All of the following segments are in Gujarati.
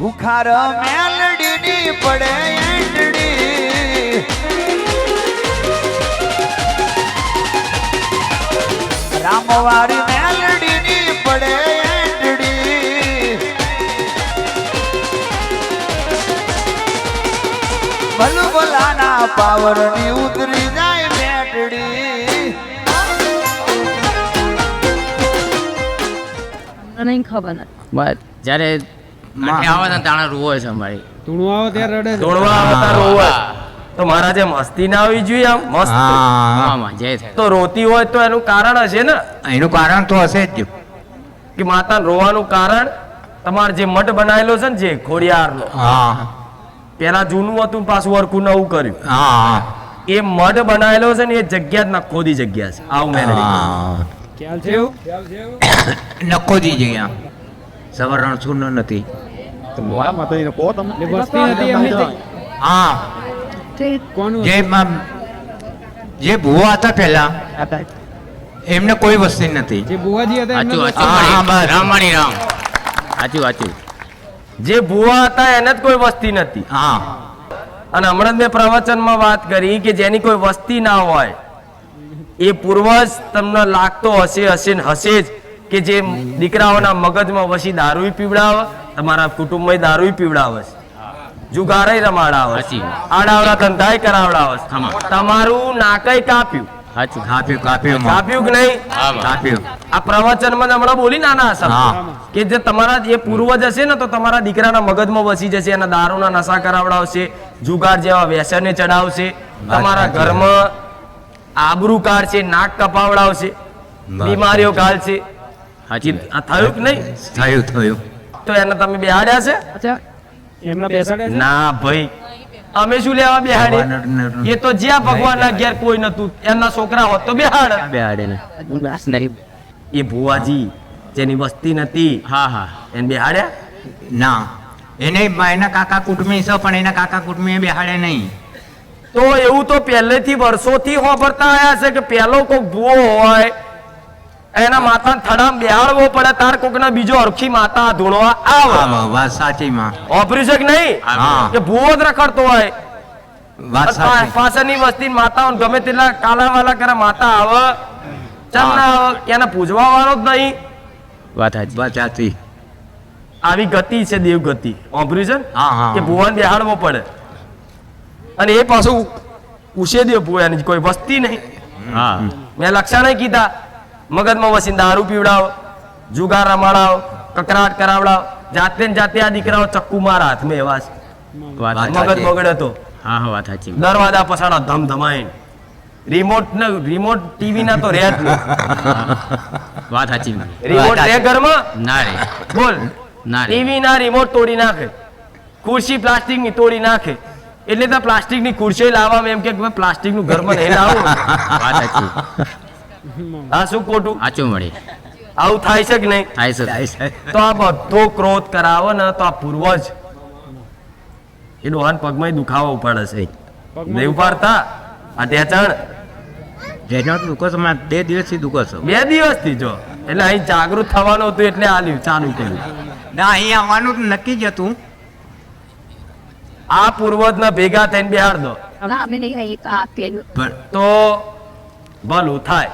બુખાર મેલડીની પડે એંડડી. રામવારી મેલડીની પડે એંડડી. ભલું ભલાના પાવરની ઉતરી જાય મેટડી નહીં ખબર નથી. બસ જ્યારે માથે આવે ને તાણે રોવે છે અમારી. ધૂણું આવે ત્યારે રડે છે. ધૂણવા આવતા રોવે. તો મારા જે મસ્તી ના આવી જોઈએ આમ મસ્ત. થાય તો રોતી હોય તો એનું કારણ હશે ને? એનું કારણ તો હશે જ. કે માતા રોવાનું કારણ તમારે જે મઠ બનાવેલો છે ને જે ખોડિયારનો હા પેલા જૂનું હતું પાછું વરખું નવું કર્યું. એ મઠ બનાવેલો છે ને એ જગ્યા જ નખોદી જગ્યા છે. આવું મેં ખ્યાલ છે નખોજી જગ્યા. સવરણ શૂન્ય નથી. હા. જે જે ભુવા હતા પહેલા એમને કોઈ વસ્તી નથી. જે બુવાજી હતા એમને સાચું સાચું રામાણી રામ. સાચું સાચું જે ભુવા હતા એને જ કોઈ વસ્તી નથી. હા. અને હમણાં જ મેં પ્રવચનમાં વાત કરી કે જેની કોઈ વસ્તી ના હોય એ પૂર્વજ તમને લાગતો હશે હશે ને હશે જ. કે જે દીકરાઓના મગજમાં વસી દારૂ પીવડાવે તમારા કુટુંબમાં દારૂ પીવડાવે જુગારે રમાડાવે આડાવડા ધંધાય કરાવડાવે તમારું નાકય કાપ્યું. કાપ્યું કાપ્યું કાપ્યું કે નહીં? કાપ્યું. આ પ્રવચનમાં જ હમણાં બોલી નાના હશે. કે જે તમારા જે પૂર્વજ હશે ને તો તમારા દીકરાના મગજમાં વસી જશે એના દારૂના નશા કરાવડાવશે જુગાર જેવા વ્યસને ચડાવશે તમારા ઘરમાં આબરૂ કાઢશે નાક કપાવડાવશે બીમારીઓ કાઢશે સાચી આ થયું કે નહીં? થયું થયું. તો એને તમે બેહાડ્યા છે? અચ્છા. એમને બેસાડે ના ભાઈ. અમે શું લેવા બેહાડી એ તો જ્યાં ભગવાનના ઘેર કોઈ નતું. એમના છોકરા હોત તો બેહાડ. બેહાડે ને? એ ભુવાજી જેની વસ્તી નથી હા હા. એને બેહાડ્યા? ના. એને એના કાકા કુટુંબી છે પણ એના કાકા કુટુંબી બેહાડે નહીં. તો એવું તો પહેલેથી વર્ષોથી હોભરતા આવ્યા છે કે પહેલો કોઈ ભૂવો હોય એના માથા થડામ બેહાડવો પડે તાર કોકના બીજો અરખી માતા ધૂણવા આવે. વાત સાચી માં. ઓપરેશન નહીં કે ભૂવો જ રખડતો હોય. વાત પાછળની વસ્તી માતાઓ ગમે તેટલા કાલા વાલા કરે માતા આવે ચાલ ના આવે એને પૂજવા વાળો જ નહીં. વાત સાચી. આવી ગતિ છે દેવ ગતિ હોભર્યું છે ને? હા, હા. કે ભુવન બેહાડવો પડે. અને એ પાછું ઉછે દેવ ભુવાની કોઈ વસ્તી નહીં. હા. મેં લક્ષણ કીધા. મગજમાં વસીને દારૂ પીવડાવો જુગાર રમાડાવો કકરાટ કરાવડાવો જાતે ને જાતે આ દીકરાઓ ચક્કુ મારા હાથમાં એવા છે. મગજ બગડે તો. હા હા વાત સાચી. દરવાજા પસાડા ધમ ધમાઈને રિમોટ ને રિમોટ ટીવી ના તો રહે જ વાત સાચી. રિમોટ રે ઘરમાં? ના રે બોલ. ના ટીવી ના રિમોટ તોડી નાખે. ખુરશી પ્લાસ્ટિકની તોડી નાખે. એટલે તો પ્લાસ્ટિકની ખુરશી લાવવામાં એમ કે પ્લાસ્ટિકનું ઘરમાં નહીં લાવો. વાત સાચી. આ શું ખોટું? સાચું મળી. આવું થાય છે કે નહીં? થાય છે તો આ બધો ક્રોધ કરાવો ને તો આ પૂર્વજ એ ડોહાન પગમાં દુખાવો ઉપાડે છે. નહીં ઉપાડતા? આ ટેચણ જેનો દુખો છો માં બે દિવસથી દુખો છો. બે દિવસથી જો? એટલે અહીં જાગૃત થવાનું હતું એટલે આલ્યું ચાલુ કર્યું. ના અહીં આવવાનું નક્કી જ હતું. આ પૂર્વજના ભેગા થઈને બિહાર દો. તો ભલું થાય.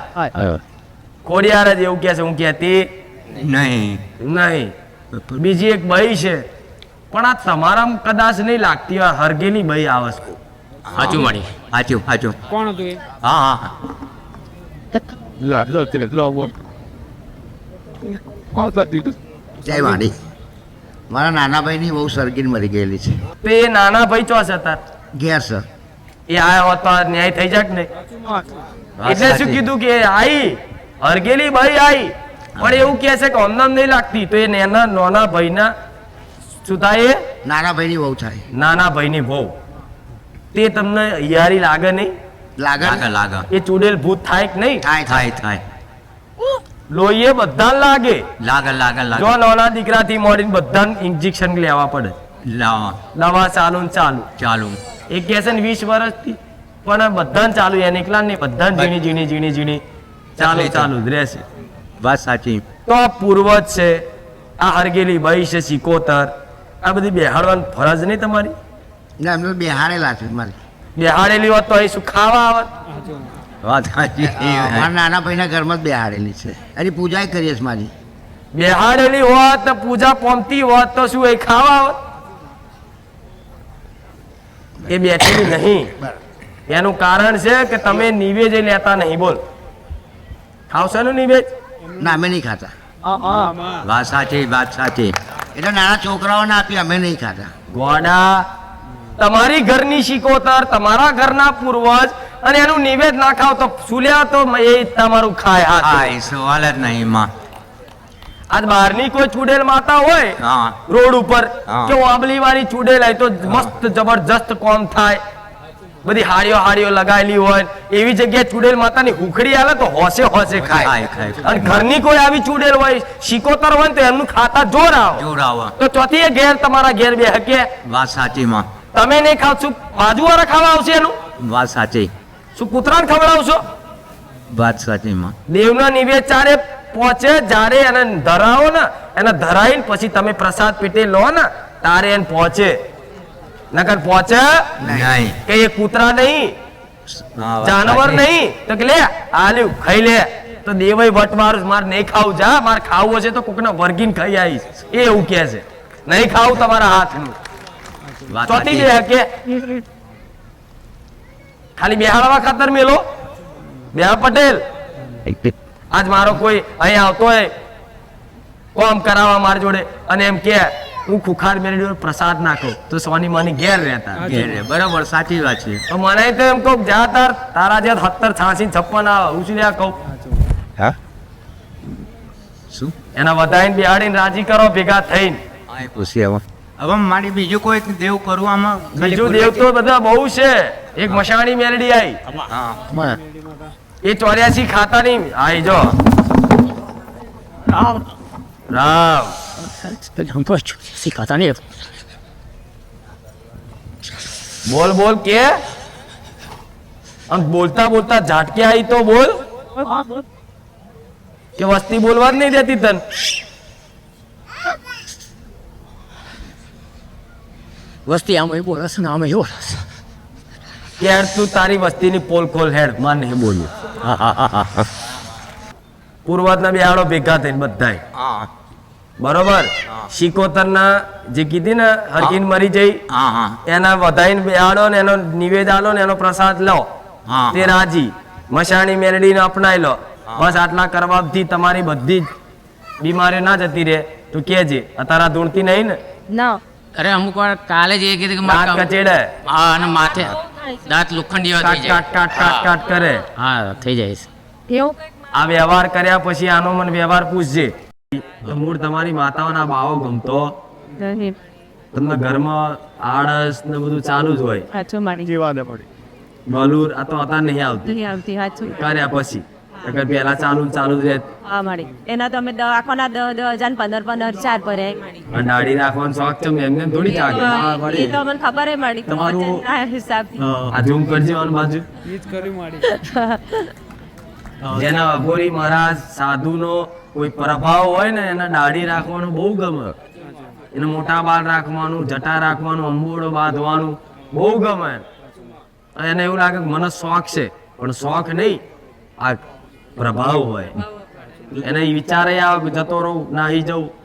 ખોડિયાર જ એવું કહે છે હું કહેતી નહીં. નહીં. બીજી એક બઈ છે. પણ આ તમારા કદાચ નહીં લાગતી હોય હરગેલી બઈ આવે છે સાચું મળી સાચું સાચું. કોણ હતું એ? હા હા. જય વાણી. મારા નાના ભાઈની બહુ સરગીન મરી ગયેલી છે. તો એ નાના ભાઈ ચોસ હતા ઘેર સર. એ આયા હોત ન્યાય થઈ જાય ને. નહીં એટલે શું કીધું કે આઈ હરગેલી ભાઈ આઈ. પણ એવું કહે છે કે અમને નહીં લાગતી. તો એ નાના નાના ભાઈના શું થાય એ? નાના ભાઈની વહુ થાય. નાના ભાઈની વહુ. તે તમને યારી લાગે નહીં? લાગે? લાગે લાગે. એ ચૂડેલ ભૂત થાય કે નહીં? થાય થાય. થાય લોહીએ બધા લાગે. લાગે લાગે જો લાગે નાના દીકરાથી મોડીને બધા ઇન્જેક્શન લેવા પડે. લાવા લાવા ચાલુ ને ચાલુ. ચાલુ. એ કહે છે ને વીસ વર્ષથી પણ બધાને ચાલુ એને એકલા નહીં બધાને ઝીણી ઝીણી ઝીણી ઝીણી ચાલુ ચાલુ જ રહેશે. વાત સાચી. તો આ પૂર્વજ છે આ હરગેલી ભાઈ છે સિકોતર આ બધી બેહાડવાની ફરજ નહીં તમારી? ના એમને બેહાડેલા છે મારી. બેહાડેલી હોત તો અહીં શું ખાવા આવત? વાત સાચી. મારા નાના ભાઈના ઘરમાં જ બેહાડેલી છે. એની પૂજા કરીએ છીએ મારી. બેહાડેલી હોત તો પૂજા પોમતી હોત તો શું એ ખાવા આવત? એ બેઠેલી નહીં. એનું કારણ છે કે તમે નિવેજ લેતા નહીં બોલ. ખાવશો ને નિવેજ? ના અમે નહીં ખાતા. વાત સાચી વાત સાચી. એટલે નાના છોકરાઓને આપી અમે નહીં ખાતા. ગોડા તમારી ઘરની શિકોતર તમારા ઘરના પૂર્વજ અને એનું નિવેદ ના ખાવ તો સુલ્યા તો એ તમારું ખાય હા એ સવાલ જ નહીં માં આજ બહારની કોઈ ચૂડેલ માતા હોય રોડ ઉપર. કે આંબલી વાળી ચૂડેલ હોય તો મસ્ત જબરજસ્ત કોમ થાય. બધી હાડીઓ હાડીઓ લગાવેલી હોય એવી જગ્યાએ ચૂડેલ માતાની હુખડી આવે તો હોશે હોશે ખાય. અને ઘરની કોઈ આવી ચૂડેલ હોય શીકોતર હોય ને તો એમનું ખાતા જોર આવે. તો ચોથી એ ઘેર તમારા ઘેર બે હકે વાત સાચી માં. તમે નહીં ખાવ બાજુ વાળા ખાવા આવશે એનું? વાત સાચી. શું કૂતરાને ખવડાવશો? વાત સાચી માં. દેવના નિવેદ ચારે પહોંચે જ્યારે એને ધરાવો ને એને ધરાઈને પછી તમે પ્રસાદ પેટે લો ને તારે એને પહોંચે. નકર પહોંચે? નહીં. કે એ કૂતરા નહીં? જાનવર નહીં? તો કે લે આલ્યું ખાઈ લે. તો દેવય વટ મારું મારે નહીં ખાવું જા મારે ખાવું હશે તો કોકને વર્ગીન ખાઈ આવીશ. એ એવું કહે છે. નહીં ખાવું તમારા હાથનું. ચોથી. જે કે? ખાલી બેહાડવા ખાતર મેલો. બેહા પટેલ. આજ મારો કોઈ અહીં આવતો હોય કોમ કરાવવા મારી જોડે. અને એમ કે હું ખુખાર મેળવી પ્રસાદ નાખું. તો સોની માની ઘેર રહેતા. ઘેર. બરાબર સાચી વાત છે. તો મને તો એમ કહું જા તાર તારા જે સત્તર છાસી છપ્પન આવે લ્યા કહું. હા? શું? એના વધાઈને બિહાડીને રાજી કરો ભેગા થઈને. હવે. હવે મારી બીજું કોઈ દેવ કરું આમાં બીજું દેવ તો બધા બહુ છે. એક મશાણી મેલડી આવી એ ચોર્યાસી ખાતા નહીં. આઈ જો રામ બોલ બોલ કે? આમ બોલતા બોલતા ઝાટકે આવી તો બોલ. કે વસ્તી બોલવા જ નહીં દેતી તન? વસ્તી આમ એવું બોલે છે ને આમ એવું કે યાર તું તારી વસ્તીની પોલ ખોલ હેડમાં નહીં બોલ્યું બે આડો ભેગા થઈને બધાય. હા. બરોબર? શિકોતરના જે કીધી ને હરકીન મરી જઈ હા હા. એના વધાઈને બેહાડો ને એનો નિવેદ આલો ને એનો પ્રસાદ લો. તે રાજી. મશાણી મેલડીને અપનાઈ લો બસ આટલા કરવાથી તમારી બધી જ બીમારી ના જતી રહે. તું કેજે અત્યારે આ ધૂણતી નહીં ને? ના. અરે અમુક વાર કાલે જ એ કીધું કે દાંત કચેડે. હા અને માથે દાંત લોખંડી કાટ થઈ જાય. કાટ કાટ કાટ કાટ કરે. હા થઈ જાય છે. એવું? આ વ્યવહાર કર્યા પછી આનો મને વ્યવહાર પૂછજે. મૂળ તમારી માતાઓના બાવો ગમતો? તમને ઘરમાં આળસ ને બધું ચાલુ જ હોય. બલુર આ તો અત્યારે નહીં આવતી. નહીં આવતી સાચું. કર્યા પછી. અગર પેલા ચાલુ ચાલુ જ રહે. હા મારી એના તમે આખોના દસ દસ હજાર પંદર પંદર ચાર પર. અંડાડી રાખવાનો શોખ છે એમને થોડી જાગે એ તો મને ખબર હે મારી તમારું- હિસાબ આ ઝૂમ કરજો બાજુ. એ જ કર્યું મારી. જેના અઘોરી મહારાજ સાધુનો કોઈ પ્રભાવ હોય ને, એના દાઢી રાખવાનું બહુ ગમે. એને મોટા બાળ રાખવાનું, જટા રાખવાનું, અંબોડો બાંધવાનું બહુ ગમે. એને એવું લાગે કે મને શોખ છે, પણ શોખ નહીં. આ પ્રભાવ હોય. એને વિચારે આવે જતો રહું નાહી જવું.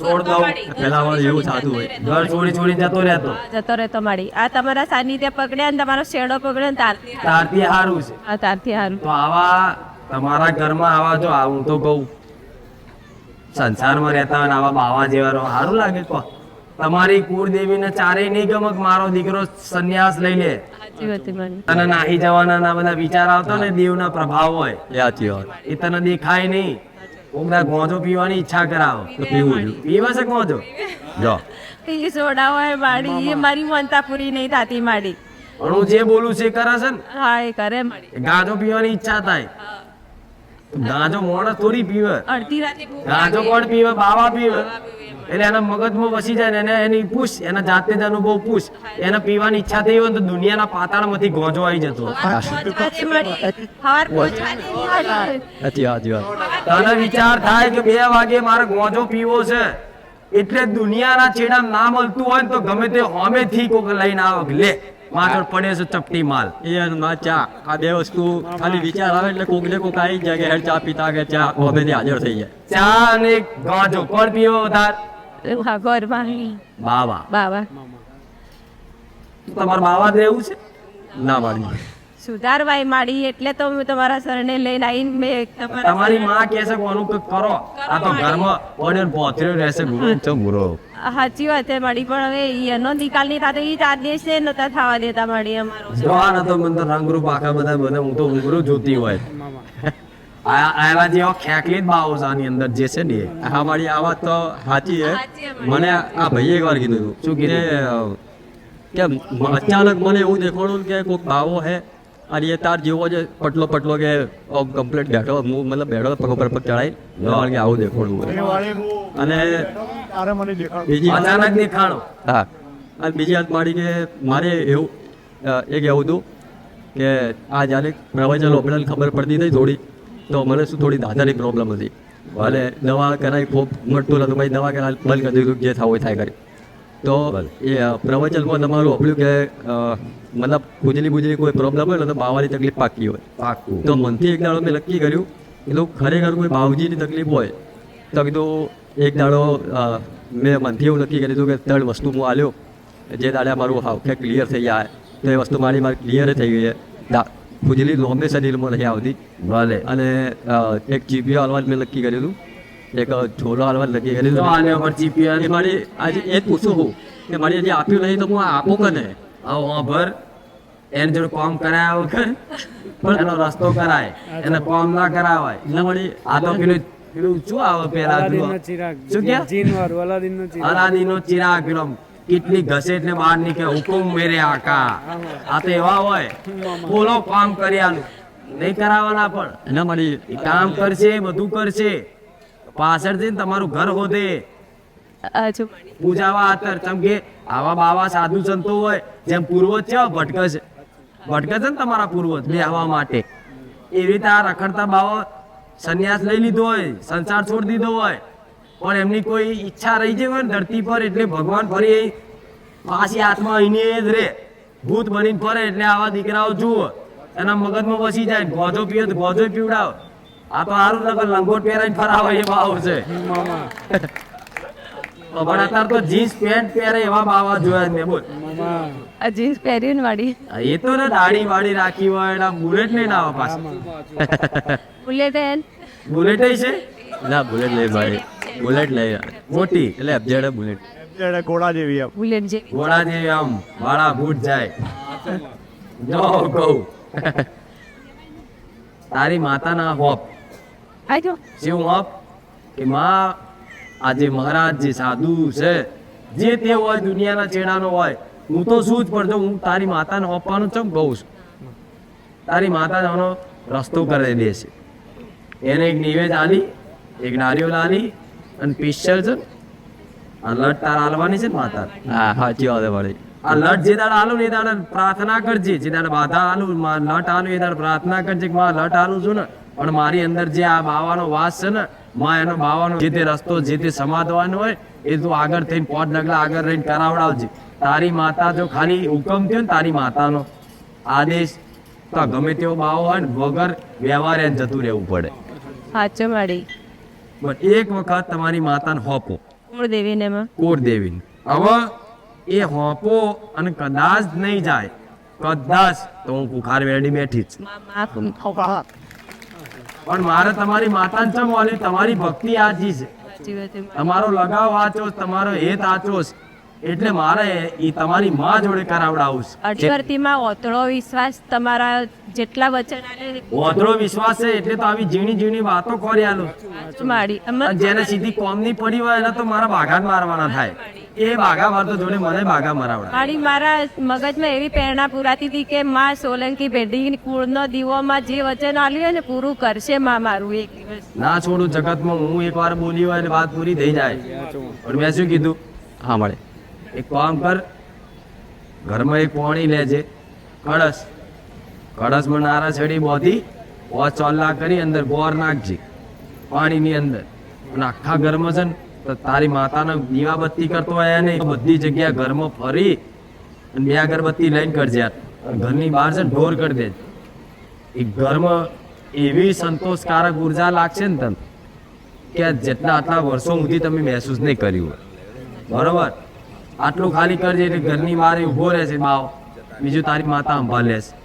છોડ દઉં પેલા વાળું એવું થતું હોય. ઘર છોડી છોડી જતો રહેતો. જતો રહેતો મારી આ તમારા સાનિધ્ય પકડ્યા ને તમારો શેડો પકડ્યો ને તારથી તારથી સારું છે. આ તારથી હારું. તો આવા તમારા ઘરમાં આવા જો આવું તો બહુ સંસારમાં રહેતા હોય આવા બાવા જેવા સારું લાગે તો તમારી કુળદેવીને ચારેય નહીં ગમક મારો દીકરો સંન્યાસ લઈ લે. તને નાહી જવાના ના બધા વિચાર આવતો ને દેવના પ્રભાવ હોય. એ તને દેખાય નહીં. કોકના ગોંધો પીવાની ઈચ્છા કરાવો. તો પીવું પીવા છે ગોંધો? જો. એ સોડા હોય માડી એ મારી મનતા પૂરી નહીં થતી માડી. પણ હું જે બોલું છે કરે છે ને? હા એ કરે માડી. ગાંધો પીવાની ઈચ્છા થાય. ગાંધો મોણસ થોડી પીવે. અડધી રાતે ગાંધો ગાંજો કોણ પીવે. બાવા પીવે. એટલે એના મગજમાં વસી જાય ને એને એની પૂછ એના જાતે જ અનુભવ પૂછ. એને પીવાની ઈચ્છા થઈ હોય તો દુનિયાના પાતાળમાંથી ગોંજો આવી જતો તને વિચાર થાય કે બે વાગે મારે ગોંજો પીવો છે? એટલે દુનિયાના છેડા ના મળતું હોય તો ગમે તે હોમેથી કોક લઈને આવે લે માથળ પડે છે ચપટી માલ. એ અને ચા આ બે વસ્તુ ખાલી વિચાર આવે એટલે કોક ને કોક આવી જાય કે હેડ ચા પીતા કે ચા હોમેથી હાજર થઈ જાય. ચા અને ગાંજો કોણ પીવો વધાર? ઘરમાં બાવા. બાબા તમારા બાવા રહેવું છે? ના મારી સુધારવાય માડી એટલે તો હું તમારા સરને લઈને આવીને મેં તમારી માં કહે છે કે કંઈક કરો. આ તો ઘરમાં પડ્યો ને રહેશે ગુરુ. તો ગુરુ. સાચી વાત છે માડી પણ હવે ઈ એનો નિકાલની થતો એ ચાર દિવસ છે નતા થવા દેતા માડી અમારો. જોવા તો મને તો રંગરૂપ આખા બધા મને હું તો ઊંઘરું જોતી હોય. આવા જેવા ખેકલી જ છે આની અંદર જે છે ને આ હા મારી આ વાત તો સાચી છે. મને આ ભાઈએ એક વાર કીધું હતું. શું કીધે? કે, કે અચાનક મને એવું દેખાણું કે કોઈક બાવો હે અને એ તાર જેવો જે પટલો પટલો કે કમ્પ્લીટ બેઠો હું મતલબ બેઠો પગ ઉપર પગ ચડાઈ કે આવું દેખાણું અને બીજી અચાનક દેખાણો? હા. અને બીજી વાત મારી કે મારે એવું એ એક એવું હતું કે આ જ્યારે પ્રવચન ઓપરેશન ખબર પડતી હતી થોડી તો મને શું થોડી દાદાની પ્રોબ્લેમ હતી. અને દવા કરાવી ખૂબ મળતું હતું ભાઈ દવા કરાવી બંધ કરી દીધું જે થવું હોય થાય કરી. તો એ પ્રવચનમાં તમારું ઓપડ્યું કે મતલબ ખુજલી બુજલી કોઈ પ્રોબ્લેમ હોય ને તો બાવાની તકલીફ પાકી હોય. પાકું તો મનથી એક દાડો મેં નક્કી કર્યું કીધું ખરેખર કોઈ બાવજીની તકલીફ હોય તો કીધું એક દાડો મેં મનથી એવું નક્કી કર્યું હતું કે ત્રણ વસ્તુ હું આલ્યો જે દાડે મારું હાવખે ક્લિયર થઈ જાય તો એ વસ્તુ મારી મારી ક્લિયર થઈ ગઈ છે. ખુજલી હંમેશા શરીરમાં રહી આવતી ભલે અને એક જીપીઓ હાલવાનું મેં નક્કી કરેલું એક તો આને ઉપર ચીપિયા મારી આજે એ પૂછું હું કે મારી આજે આપ્યું નહીં તો હું આપું કને આવો ભર એને જોડે કોમ કરાયા વગર પણ એનો રસ્તો કરાય એને કોમ ના કરાવાય એટલે મારી આ તો પેલું પેલું શું આવે પેલા શું કે અલાદીન નો ચિરાગ પેલો કેટલી ઘસે એટલે બહાર નીકળે હુકુમ મેરે આકા. આ તો એવા હોય. બોલો કામ કર્યાનું. નહીં કરાવવાના પણ. એના મારી એ કામ કરશે બધું કરશે. પાછળથી ને તમારું ઘર હોદે. પૂજાવા આતર. ચમ કે આવા બાવા સાધુ સંતો હોય જેમ પૂર્વજ છે ભટકે છે. ભટકે છે ને તમારા પૂર્વજ બેહવા માટે. એવી રીતે આ રખડતા બાવા સંન્યાસ લઈ લીધો હોય સંસાર છોડી દીધો હોય. પણ એમની કોઈ ઈચ્છા રહી જાય ને ધરતી પર એટલે ભગવાન ફરી પાછી હાથમાં અહીંની જ રે. ભૂત બનીને ફરે એટલે આવા દીકરાઓ જુઓ. એના મગજમાં વસી જાય ગોજો પીવે તો ગોજો પીવડાવ. આ તો સારું નકર લંગોટ પહેરાઈને ફરાવે એ ભાવ છે પણ અત્યારે તો જીન્સ પેન્ટ પહેરે એવા બાવા જોયા મેં બોલ. આ જીન્સ પહેરીને વાળી એ તો ને દાઢી વાળી રાખી હોય એના બુલેટ નહીં ના આવે પાછા. બુલેટ એન બુલેટ છે? ના બુલેટ લઈ ભાઈ. બુલેટ લઈ મોટી એટલે અબજેડ બુલેટ. બુલેટ જેવી. ઘોડા જેવી આમ વાળા ભૂટ જાય. નો કહું તારી માતાના હોપ. આજો શું હોપ? કે માં આજે મહારાજ જે સાધુ છે જે તે હોય દુનિયાના ચેડાનો હોય હું તો શું જ પડતો હું તારી માતાને હોપવાનું ચમ કહું છું? તારી માતા રસ્તો કરી દેશે. એને એક નિવેદ આલી એક નારિયેળ આલી અને પિસ્ચર છે? આ લટ તાર આલવાની છે ને માતા હા સાચી વાત છે આ લટ જે દાડ આલું ને એ દાડ પ્રાર્થના કરજે. જે દાડ બાધા આલું લટ આલું એ દાડ પ્રાર્થના કરજે કે માં લટ આલું છું ને. પણ મારી અંદર જે આ બાવાનો વાસ છે ને માં એનો બાવાનો જે તે રસ્તો જે તે સમાધવાનો હોય એ તું આગળ થઈને પોટ ડગલા આગળ રહીને કરાવડાવજે. તારી માતા જો ખાલી હુકમ થયો ને તારી માતાનો આદેશ તો ગમે તેવો બાવો હોય ને વગર વ્યવહાર એને જતું રહેવું પડે. સાચો માડી. પણ એક વખત તમારી માતાને હોપો. કુળદેવીને દેવીને માં કોર દેવીને હવે એ હોપો અને કદાચ નહીં જાય કદાચ તો હું કુખાર વેડી બેઠી જ પણ મારે તમારી માતાને ચમ વાલી તમારી ભક્તિ આજી છે. તમારો લગાવ આચો તમારો હેત આચો છે. એટલે મારે એ તમારી માં જોડે કરાવડાવું છે. અટકરતીમાં ઓતળો વિશ્વાસ તમારા જેટલા વચન આલે ઓતરો વિશ્વાસ છે એટલે તો આવી જીણી જીણી વાતો કરી આલું સાચું માડી અમે અને જેને સીધી કોમની પડી હોય એને તો મારા બાઘા મારવાના થાય. એ બાઘા મારતો જોડે મને બાઘા મરાવડા મારી મારા મગજમાં એવી પ્રેરણા પુરાતી હતી કે માં સોલંકી પેઢી કુળનો દીવોમાં જે વચન આલ્યું ને પૂરું કરશે માં મારું એક દિવસ. ના છોડું જગતમાં હું એકવાર બોલી હોય ને વાત પૂરી થઈ જાય. પણ મેં શું કીધું? હા મળે. એક કામ કર. ઘરમાં એક પોણી લેજે. કળશ. કળશમાં નારા છડી બોધી ઓ ચોલ્લા કરી અંદર ગોર નાખજે. પાણીની અંદર. અને આખા ઘરમાં છે ને, તો તારી માતાને દીવાબત્તી કરતો હોય ને બધી જગ્યા ઘરમાં ફરી અને બે અગરબત્તી લઈને કરજે ઘરની બહાર છે ઢોર કરી દે એ ઘરમાં એવી સંતોષકારક ઊર્જા લાગશે ને તને, કે જેટલા આટલા વર્ષો સુધી તમે મહેસૂસ નહીં કર્યું બરોબર? આટલું ખાલી કરજે એટલે ઘરની મારે ઊભો રહેશે માવ બીજું તારી માતા સંભાળ લેશે